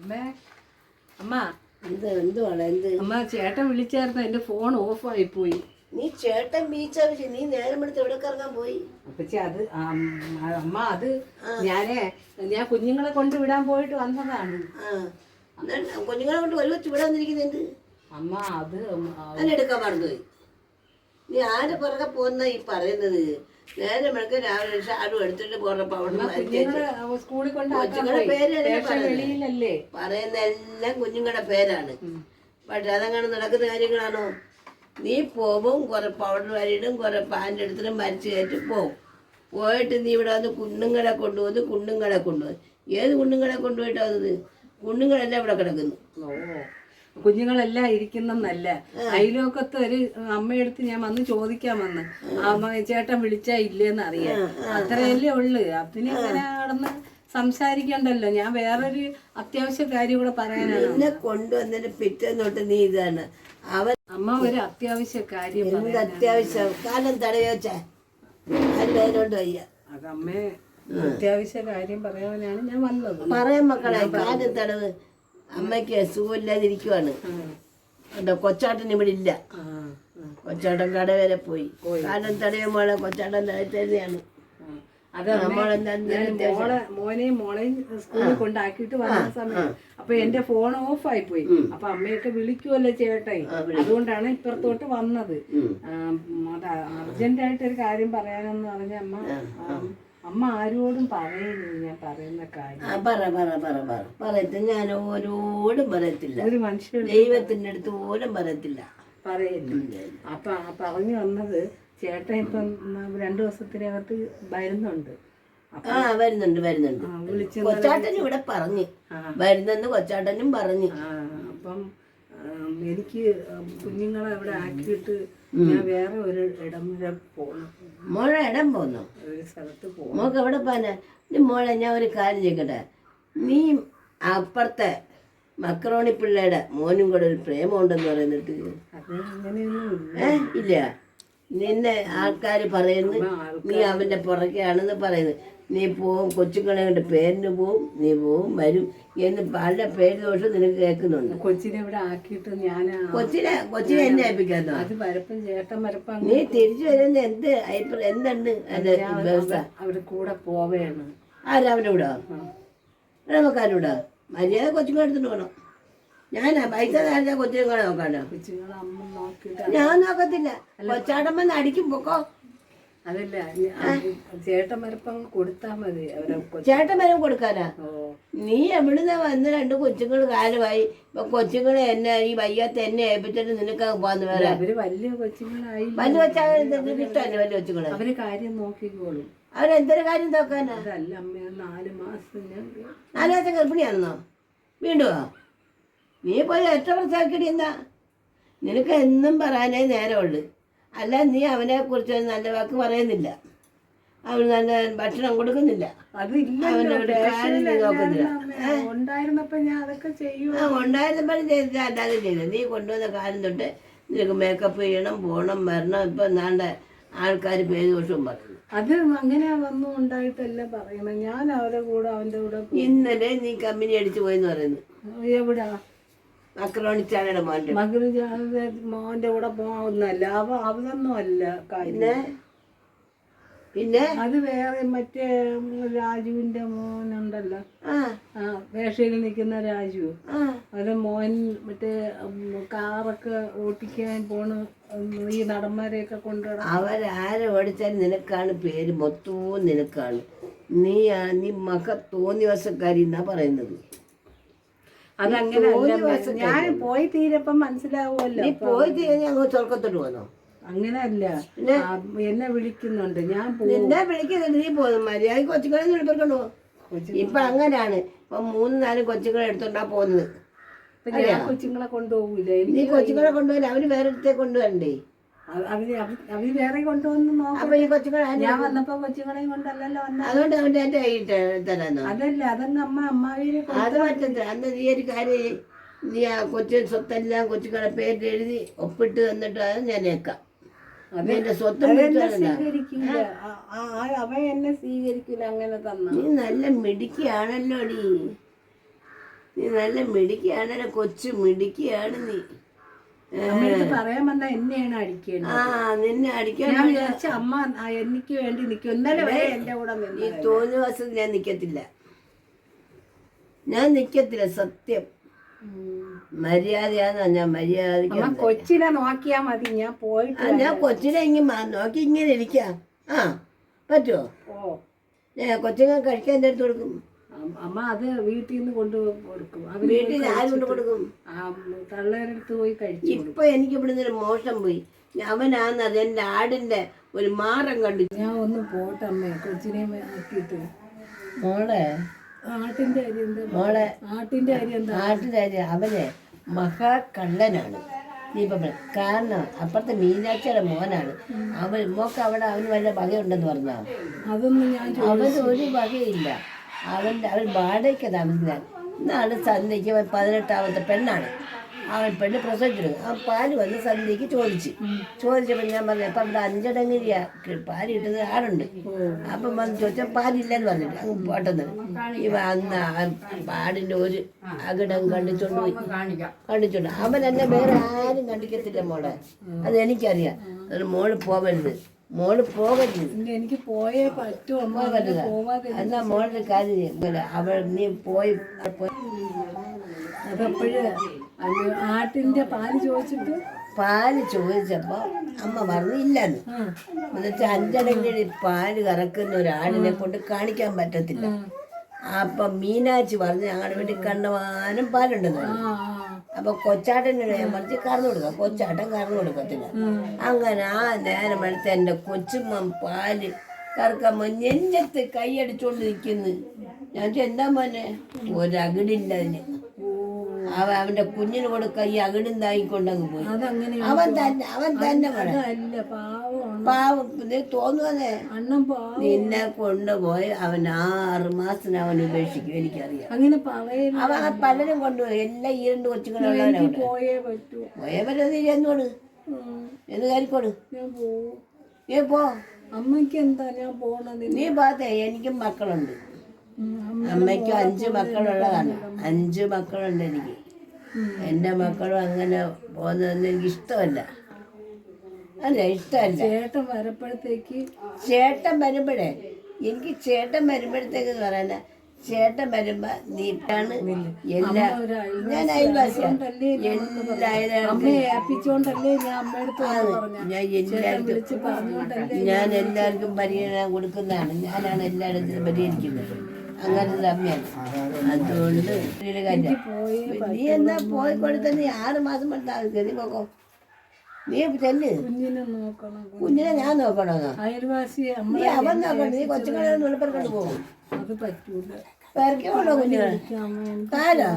അമ്മേ. അമ്മ. എന്ത് എന്തുവാണ് എന്ത്? അമ്മ ചേട്ടൻ വിളിച്ചായിരുന്നു. എന്റെ ഫോൺ ഓഫ് ആയി പോയി. നീ ചേട്ടൻ ബീച്ച നീ നേരം എടുത്ത് എവിടെ കറങ്ങാൻ പോയി? അപ്പച്ചി അത് ആം, അമ്മ അത് ഞാനേ ഞാൻ കുഞ്ഞുങ്ങളെ കൊണ്ട് വിടാൻ പോയിട്ട് വന്നതാണ്. ആ. എന്നിട്ട് കുഞ്ഞുങ്ങളെ കൊണ്ട് ഒരു വിടാൻ ഇവിടെ വന്നിരിക്കുന്നുണ്ട് അമ്മ അത് ഉം, ആ, അതിനെ എടുക്കാൻ മറന്നുപോയി നീ ആരെ പുറകെ പോകുന്ന ഈ പറയുന്നത്? നേരം എടുക്ക രാവിലെ ആരും എടുത്തിട്ട് പോറപ്പോ അവിടെ കുഞ്ഞുങ്ങളെ സ്കൂളിൽ കൊണ്ടാക്കാൻ കൊച്ചുങ്ങളുടെ പോയി. പേര് തന്നെ സ്റ്റേഷൻ വെളിയിലല്ലേ? പറയുന്ന എല്ലാം കുഞ്ഞുങ്ങളുടെ പേരാണ്. പക്ഷെ അതങ്ങനെ നടക്കുന്ന കാര്യങ്ങളാണോ? നീ പോവും കുറെ പൗഡർ വരിയിടും കുറെ പാന്റ് എടുത്തിട്ട് മരിച്ചു കയറ്റി പോവും. പോയിട്ട് നീ ഇവിടെ വന്ന് കുണ്ണുങ്ങളെ കൊണ്ടുവന്ന് കുണ്ണുങ്ങളെ കൊണ്ടുവന്ന്. ഏത് കുണ്ണുങ്ങളെ കൊണ്ടുപോയിട്ടാ വന്നത്? കുണ്ണുങ്ങളെല്ലാം ഇവിടെ കിടക്കുന്നു. ഓ. കുഞ്ഞുങ്ങളെല്ലാം ഇരിക്കുന്നല്ല അയലോക്കത്ത് ഒരു അമ്മയെടുത്ത് ഞാൻ വന്ന് ചോദിക്കാൻ വന്ന് അമ്മ ചേട്ടൻ വിളിച്ചാ ഇല്ലേന്ന് അറിയാം അത്രയല്ലേ ഉള്ളു. അതിനെ ഇങ്ങനെ നടന്ന് സംസാരിക്കണ്ടല്ലോ. ഞാൻ വേറൊരു അത്യാവശ്യ കാര്യം കൂടെ പറയാനാണ്. നിന്നെ കൊണ്ടുവന്നതിന് പിറ്റേന്ന് തൊട്ട് നീ ഇതാണ്. അവൻ അമ്മ ഒരു അത്യാവശ്യ കാര്യം എന്ത് അത്യാവശ്യം? കാലം തടയോച്ചാ അതിനോട് വയ്യ. അതമ്മേ അത്യാവശ്യ കാര്യം പറയാനാണ് ഞാൻ വന്നത്. പറയാൻ മക്കളെ കാലം തടവ്. അമ്മയ്ക്ക് സുഖമില്ലാതിരിക്കുവാണ്. കണ്ടോ കൊച്ചാട്ടൻ ഇവിടെ ഇല്ല. കൊച്ചാട്ടൻ കട വരെ പോയി. കാരണം തടയുമ്പോഴെ കൊച്ചാട്ടൻ മോളെ മോനെയും മോളെയും സ്കൂളിൽ കൊണ്ടാക്കിയിട്ട് വന്ന സമയം. അപ്പൊ എന്റെ ഫോൺ ഓഫ് ആയി പോയി. അപ്പൊ അമ്മയൊക്കെ വിളിക്കുമല്ലോ ചേട്ടായി അതുകൊണ്ടാണ് ഇപ്പുറത്തോട്ട് വന്നത്. അത് അർജന്റ് ആയിട്ട് ഒരു കാര്യം പറയാനെന്ന് പറഞ്ഞ അമ്മ അമ്മ ആരോടും പറയുന്നു ഞാൻ പറയുന്ന കാര്യം. ആ പറ പറ പറ പറ. പറയത്ത് ഞാൻ ഓരോടും പറയത്തില്ല. ഒരു മനുഷ്യൻ ദൈവത്തിന്റെ അടുത്ത് പോലും പറയത്തില്ല. പറയുന്നു അപ്പൊ ആ പറഞ്ഞു വന്നത് ചേട്ടൻ ഇപ്പം രണ്ടു ദിവസത്തിനകത്ത് വരുന്നുണ്ട്. ആ വരുന്നുണ്ട് വരുന്നുണ്ട്. കൊച്ചാട്ടൻ ഇവിടെ പറഞ്ഞു. വരുന്നെന്ന് കൊച്ചാട്ടനും പറഞ്ഞു. അപ്പം എനിക്ക് കുഞ്ഞുങ്ങളെ അവിടെ ആക്കിയിട്ട് ഞാൻ വേറെ ഒരു ഇടം വരെ പോകണം മോളെ ഇടം പോന്നു? ഒരു സ്ഥലത്ത് പോകണം മോക്ക് എവിടെ പോകാനാ? മോളെ ഞാൻ ഒരു കാര്യം ചെയ്യട്ടെ നീ അപ്പുറത്തെ മക്രോണി പിള്ളയുടെ മോനും കൂടെ ഒരു പ്രേമം ഉണ്ടെന്ന് പറയുന്നിട്ട്. അത് അങ്ങനെയൊന്നും ഇല്ല. നിന്നെ ആൾക്കാർ പറയുന്നു നീ അവന്റെ പുറകെയാണെന്ന് പറയുന്നത് നീ പോവും കൊച്ചുങ്ങളെ കൊണ്ട് പേരിന് പോവും നീ പോവും വരും എന്ന് പല പേര് ദോഷം നിനക്ക് കേൾക്കുന്നുണ്ട്. കൊച്ചിനെ ഇവിടെ ആക്കിയിട്ട് ഞാൻ കൊച്ചിനെ കൊച്ചിനെ എന്നെ ഏൽപ്പിക്കാന്നോ അത് വരപ്പം ചേട്ടൻ വരപ്പം നീ തിരിച്ചു വരുന്ന എന്ത് അഭിപ്രായം എന്തുണ്ട് അതിന്റെ വ്യവസ്ഥ? അവിടെ കൂടെ പോവേണ്. ആരാ അവന്റെ കൂടെ? നമുക്കാരുടെ മര്യാദ കൊച്ചുങ്ങളെടുത്തിട്ട് പോകണം ഞാനാ പൈസ നേരത്തെ കൊച്ചുങ്ങളെ നോക്കാനോ? കൊച്ചുങ്ങളെ അമ്മ ഞാൻ നോക്കത്തില്ല. കൊച്ചാടമ്മ അടിക്കും പൊക്കോ. അതല്ല ഞാൻ- ചേട്ടൻ വരപ്പം കൊടുത്താ മതി ചേട്ടന്മാരും കൊടുക്കാനാ? നീ എവിടുന്ന വന്ന് രണ്ട് കൊച്ചുങ്ങൾ കാലമായി? ഇപ്പൊ കൊച്ചുങ്ങളെ എന്നെ ഈ വയ്യാത്ത എന്നെ ഏൽപ്പിച്ചിട്ട് നിനക്ക് പോകാന്ന് വേറെ അവർ വലിയ കൊച്ചുങ്ങളായി. വലിയ കൊച്ചാകും ഇഷ്ടമല്ലേ വലിയ കൊച്ചുങ്ങളെ? അവർ കാര്യം നോക്കിക്കോളും. അവരെന്തൊരു കാര്യം നോക്കാനാ? അതല്ല അമ്മ നാല് മാസം ഞാൻ നാല് മാസം ഗർഭിണിയാണെന്നോ? വീണ്ടുമോ നീ പോയി ഒറ്റ പ്രസവിക്കടി എന്താ നിനക്ക് എന്നും പറയാനേ നേരമുള്ളു. അല്ല നീ അവനെ കുറിച്ച് നല്ല വാക്ക് പറയുന്നില്ല. അവന് നല്ല ഭക്ഷണം കൊടുക്കുന്നില്ല. ഉണ്ടായിരുന്നപ്പോ ചെയ്തിട്ട് അല്ലാതെ ചെയ്തത് നീ കൊണ്ടുവന്ന കാലം തൊട്ട് നിനക്ക് മേക്കപ്പ് ചെയ്യണം പോകണം വരണം. ഇപ്പൊ എന്താണ്ട് ആൾക്കാർ പേര് ദോഷവും പറഞ്ഞു അത് അങ്ങനെ വന്നു ഉണ്ടായിട്ടല്ല പറയണം ഞാൻ അവരെ കൂടെ അവന്റെ കൂടെ ഇന്നലെ നീ കമ്പനി അടിച്ചു പോയെന്ന് പറയുന്നു. എവിടാ? മക്രോണിച്ചാലയുടെ മോന്റെ. മകന് മോന്റെ കൂടെ പോകുന്നല്ല അവ അതൊന്നും അല്ല കാര്യം. പിന്നെ? അത് വേറെ മറ്റേ രാജുവിന്റെ മോനുണ്ടല്ലോ. ആ. വേഷയിൽ നിൽക്കുന്ന രാജു. അത് മോൻ മറ്റേ കാറൊക്കെ ഓട്ടിക്കാൻ പോണ് ഈ നടന്മാരെയൊക്കെ കൊണ്ടുപോകണം അവരാരെ ഓടിച്ചാൽ നിനക്കാണ് പേര് മൊത്തവും നിനക്കാണ്. നീ നീ മക തോന്നിവസക്കാരി എന്നാ പറയുന്നത്? അതങ്ങനെ ഞാൻ പോയി തീരപ്പം മനസ്സിലാവുമല്ലോ. നീ പോയി കഴിഞ്ഞാൽ അങ്ങ് സ്വർഗത്തോട്ട് പോന്നോ? അങ്ങനെയല്ല എന്നെ വിളിക്കുന്നുണ്ട്. ഞാൻ പോ നിന്നെ വിളിക്കുന്നുണ്ട്. നീ പോകുന്നു മര്യാദ കൊച്ചുങ്ങളെ വിളിപ്പിക്കണോ ഇപ്പൊ അങ്ങനെയാണ് ഇപ്പൊ മൂന്ന് നാല് കൊച്ചുങ്ങളെ എടുത്തോണ്ടാ പോകുന്നത് കൊച്ചുങ്ങളെ കൊണ്ടുപോകൂല. നീ കൊച്ചുങ്ങളെ കൊണ്ടുപോയി അവർ വേറെ കൊണ്ടുവരണ്ടേ? അവർ വേറെ കൊണ്ടുവന്ന് നോക്കാം അപ്പൊ ഈ കൊച്ചുങ്ങളെ ഞാൻ വന്നപ്പോ കൊച്ചുങ്ങളെയും കൊണ്ടല്ലല്ലോ വന്നത്. അതുകൊണ്ട് അവന്റെ എന്റെ തരാന്നോ അതല്ല അതങ്ങ് അമ്മ അമ്മാവിനെ കൊ- അത് പറ്റത്തില്ല. അന്ന് നീ ഒരു കാര്യം ചെയ്യ്. നീ ആ കൊച്ചു സ്വത്തെല്ലാം കൊച്ചുങ്ങളെ പേരിൽ എഴുതി ഒപ്പിട്ട് തന്നിട്ട് അത് ഞാൻ ഏക്കാം നീ എന്റെ സ്വത്തും അതെന്നെ വിളിച്ചാലല്ല സ്വീകരിക്കില്ല. ആ- ആ- ആ- അവൻ എന്നെ സ്വീകരിക്കില്ല അങ്ങനെ തന്ന. നീ നല്ല മിടുക്കിയാണല്ലോ നീ. നീ നല്ല മിടുക്കിയാണല്ലോ കൊച്ചു മിടുക്കിയാണ് നീ. പറയാൻ വന്ന എന്നെയാണ് അടിക്കേണ്ടത്. നിന്നെ അടിക്കാൻ ഞാൻ വിചാരിച്ച അമ്മ എനിക്ക് വേണ്ടി നിൽക്കും ഇന്നലെ വരെ എന്റെ കൂടെ ഈ തോന്നിയ ദിവസം ഞാൻ നിക്കത്തില്ല. ഞാൻ നിക്കത്തില്ല സത്യം. മര്യാദയാന്നാ ഞാൻ മര്യാദ കൊച്ചിനെ നോക്കിയാ മതി ഞാൻ പോയിട്ട് ഞാൻ കൊച്ചിനെ ഇങ്ങനെ നോക്കി ഇങ്ങനെ ഇരിക്കാം. ആ പറ്റുമോ ഓ. ഞാൻ കൊച്ചിനെ കഴിക്കാൻ എന്തെടുത്ത് കൊടുക്കും? അമ്മ അത് വീട്ടിൽ നിന്ന് കൊണ്ട് കൊടുക്കും. വീട്ടിൽ ആര് കൊണ്ട് കൊടുക്കും. തള്ളേരടുത്ത് തള്ളേരുടെ പോയി കഴിച്ചു ഇപ്പൊ എനിക്ക് ഇവിടുന്ന് ഒരു മോശം പോയി. അവനാന്നത് എന്റെ ആടിന്റെ ഒരു മാറം കണ്ടു. ഞാൻ ഒന്ന് പോട്ടെ അമ്മേ കൊച്ചിനെ ആക്കിയിട്ട്. മോളെ? ആട്ടിന്റെ അരി എന്താ? മോളെ ആട്ടിന്റെ അരി എന്താ? നാട്ടുകാര് അവനെ മഹാകള്ളനാണ്. കള്ളനാണ് ഇപ്പൊ കാരണം അപ്പുറത്തെ മീനാക്ഷിയുടെ മോനാണ്. അവൻ മോക്ക് അവിടെ അവന് വല്ല വകയുണ്ടെന്ന് പറഞ്ഞു? അതൊന്നും ഞാൻ അവന് ഒരു വകയില്ല. അവന്റെ അവൻ വാടകയ്ക്ക് താമസിക്കാൻ ഇന്നാണ് സന്ധ്യയ്ക്ക് അവൻ പതിനെട്ടാമത്തെ പെണ്ണാണ്. അവൻ പെണ്ണ് പ്രസവിച്ചത് ആ പാൽ വന്ന് സന്ധ്യയ്ക്ക് ചോദിച്ച്. ചോദിച്ചപ്പോൾ ഞാൻ പറഞ്ഞു അപ്പം അവിടെ അഞ്ചടങ്ങിരിയ. പാൽ കിട്ടുന്നത് ആടുണ്ട് അപ്പം വന്ന് ചോദിച്ചാൽ പാലില്ലെന്ന് പറഞ്ഞിട്ട് അങ്ങ് പോട്ടെന്ന്. ഇവ അന്ന് പാടിന്റെ ഒരു അകിടം കണ്ടിച്ചോണ്ട് പോയി. കണ്ടിച്ചോണ്ട്. അവൻ എന്നെ വേറെ ആരും കണ്ടിക്കത്തില്ല മോളെ. അത് എനിക്കറിയാം. അത് മോൾ പോവരുത്. മോൾ പോകരുത് എനിക്ക് പോയേ പറ്റൂ എന്നാ മോളുടെ കാര്യം. അവൾ നീ പോയി അതപ്പോഴേ ആട്ടിന്റെ പാൽ ചോദിച്ചിട്ട്? പാൽ ചോദിച്ചപ്പോ അമ്മ പറഞ്ഞു ഇല്ലെന്ന്. എന്നിട്ട് അഞ്ചടങ്ങി പാൽ കറക്കുന്ന ഒരാളിനെ കൊണ്ട് കാണിക്കാൻ പറ്റത്തില്ല. അപ്പൊ മീനാച്ചി പറഞ്ഞു ഞങ്ങളുടെ വീട്ടിൽ കണ്ടവാനും പാലുണ്ടെന്ന്. അപ്പൊ ഞാൻ പറഞ്ഞു കറന്നു കൊടുക്കാം. കൊച്ചാട്ടൻ കറന്നു കൊടുക്കത്തില്ല. അങ്ങനെ ആ നേരം എടുത്ത് എന്റെ കൊച്ചുമ്മ പാൽ കറക്കമ്മ നെഞ്ചത്ത് കൈയടിച്ചോണ്ട് നിൽക്കുന്നു ഞാൻ എന്താ മോനെ? ഒരകിടില്ല അതിന്. അവ അവന്റെ കുഞ്ഞിന് കൊടുക്ക ഈ അകിടുന്നായിക്കൊണ്ടങ്ങ് പോയി. അതങ്ങനെ അവൻ തന്നെ അവൻ തന്നെ വേണം അല്ല പാവമാണ് പാവം. നീ തോന്നുവന്നേ. അണ്ണം പാവം. നിന്നെ കൊണ്ടുപോയി അവൻ ആറ് മാസത്തിന് അവൻ ഉപേക്ഷിക്കും എനിക്കറിയാം. അങ്ങനെ അവ അവൻ പലരും കൊണ്ടുപോയി. എല്ലാം ഈ രണ്ട് കൊച്ചുങ്ങളുള്ളവരവിടെ പോയേ പറ്റൂ. പോയേ നീ എന്നോട് എന്ന് കയറിക്കോട് നീ പോ. അമ്മയ്ക്ക് എന്താ ഞാൻ പോണത്? നീ പാത്തേ എനിക്കും മക്കളുണ്ട്. അമ്മയ്ക്കും അഞ്ച് മക്കളുള്ളതാണ്. അഞ്ച് മക്കളുണ്ട് എനിക്ക്. എന്റെ മക്കളും അങ്ങനെ പോകുന്നതൊന്നും എനിക്ക് ഇഷ്ടമല്ല അല്ല ഇഷ്ടമല്ല. ചേട്ടൻ വരപ്പോഴത്തേക്ക് ചേട്ടൻ വരുമ്പോഴേ എനിക്ക് ചേട്ടൻ വരുമ്പോഴത്തേക്ക് പറയാന ചേട്ടൻ വരുമ്പോ നീട്ടാണ് എല്ലാ ഞാൻ അയൽവാസിയാണ് ഏൽപ്പിച്ചോണ്ടല്ലേ എല്ലാവർക്കും ഞാൻ പരിഗണന കൊടുക്കുന്നതാണ്. ഞാനാണ് എല്ലായിടത്തിനും പരിഹരിക്കുന്നത് അങ്ങനത്തെ അമ്മയാണ്. അതുകൊണ്ട് നീ എന്നാ പോയി കൊടുത്ത നീ ആറ് മാസം നീ പോക്കോ? നീ ചെല്ല്. കുഞ്ഞിനെ നോക്കണം കുഞ്ഞിനെ ഞാൻ നോക്കണോ. അയൽവാസി നീ അവൻ നോക്കണം. നീ കൊച്ചുങ്ങളെ വെളുപ്പറക്കൊണ്ട് പോകും. അത് പറ്റൂല. കുഞ്ഞുങ്ങൾ അമ്മ കാലോ